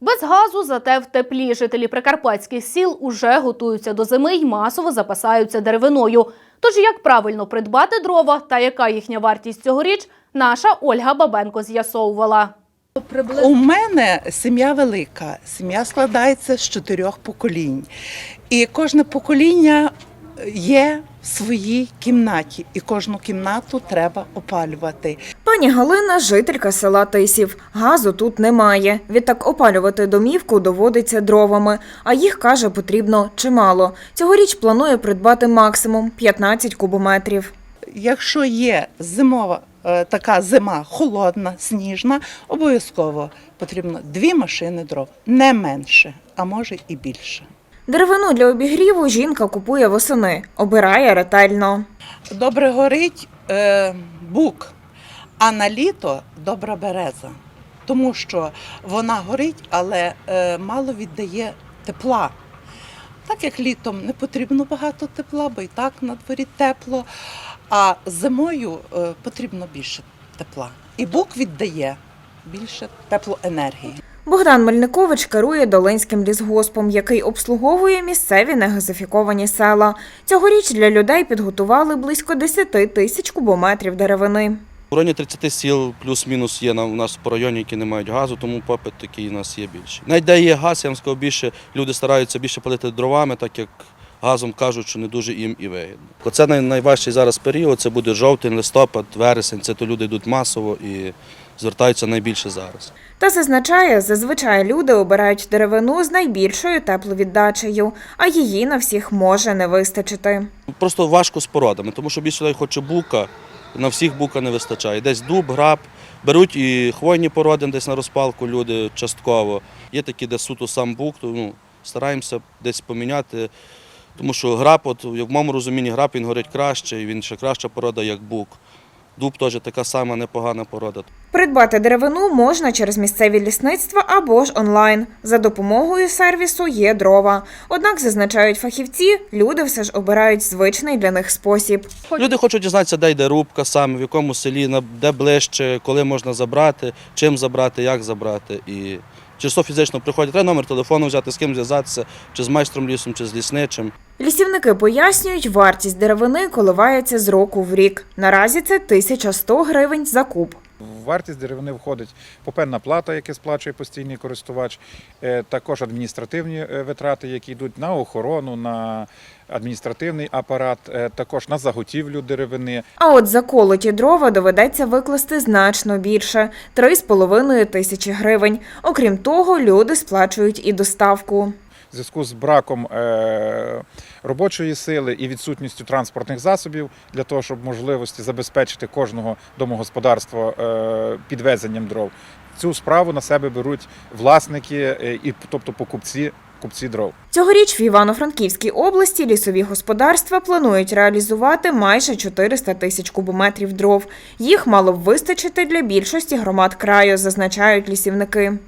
Без газу, зате в теплі жителі прикарпатських сіл уже готуються до зими й масово запасаються деревиною. Тож як правильно придбати дрова та яка їхня вартість цьогоріч, наша Ольга Бабенко з'ясовувала. У мене сім'я велика. Сім'я складається з чотирьох поколінь. І кожне покоління є в своїй кімнаті, і кожну кімнату треба опалювати. Пані Галина жителька села Тисів. Газу тут немає. Відтак опалювати домівку доводиться дровами, а їх каже потрібно чимало. Цьогоріч планує придбати максимум 15 кубометрів. Якщо є зимова е, така зима холодна, сніжна, обов'язково потрібно дві машини дров, не менше, а може і більше. Деревину для обігріву жінка купує восени, обирає ретельно. Добре горить е, бук, а на літо добра береза, тому що вона горить, але е, мало віддає тепла. Так як літом не потрібно багато тепла, бо і так на дворі тепло, а зимою е, потрібно більше тепла. І бук віддає більше теплоенергії. Богдан Мельникович керує Долинським лісгоспом, який обслуговує місцеві негазифіковані села. Цьогоріч для людей підготували близько 10 тисяч кубометрів деревини. У районі 30 сіл плюс-мінус є у нас по районі, які не мають газу, тому попит такий у нас є більший. Навіть де є газ, я вам скажу, більше люди стараються більше палити дровами, так як газом кажуть, що не дуже їм і вигідно. Оце найважчий зараз період, це буде жовтень, листопад, вересень. Це то люди йдуть масово і звертаються найбільше зараз. Та зазначає, зазвичай люди обирають деревину з найбільшою тепловіддачею, а її на всіх може не вистачити. Просто важко з породами, тому що більше людей хоче бука, на всіх бука не вистачає. Десь дуб, граб, беруть і хвойні породи десь на розпалку люди частково. Є такі, де суто сам бук, то ну, стараємося десь поміняти. Тому що граб, от, в моєму розумінні, граб він горить краще, і він ще краща порода, як бук. Дуб теж така сама непогана порода. Придбати деревину можна через місцеві лісництва або ж онлайн. За допомогою сервісу є дрова. Однак, зазначають фахівці, люди все ж обирають звичний для них спосіб. Люди хочуть дізнатися, де йде рубка саме, в якому селі, де ближче, коли можна забрати, чим забрати, як забрати. І чисто фізично приходять, треба номер телефону взяти, з ким зв'язатися, чи з майстром лісом, чи з лісничим. Лісівники пояснюють, вартість деревини коливається з року в рік. Наразі це 1100 гривень за куб. Вартість деревини входить попенна плата, яку сплачує постійний користувач, е, також адміністративні е, витрати, які йдуть на охорону, на адміністративний апарат, е, також на заготівлю деревини. А от за колоті дрова доведеться викласти значно більше 3,5 тисячі гривень. Окрім того, люди сплачують і доставку. В зв'язку з браком е, робочої сили і відсутністю транспортних засобів для того, щоб можливості забезпечити кожного домогосподарства е, підвезенням дров. Цю справу на себе беруть власники, е, і, тобто покупці, купці дров. Цьогоріч в Івано-Франківській області лісові господарства планують реалізувати майже 400 тисяч кубометрів дров. Їх мало б вистачити для більшості громад краю, зазначають лісівники.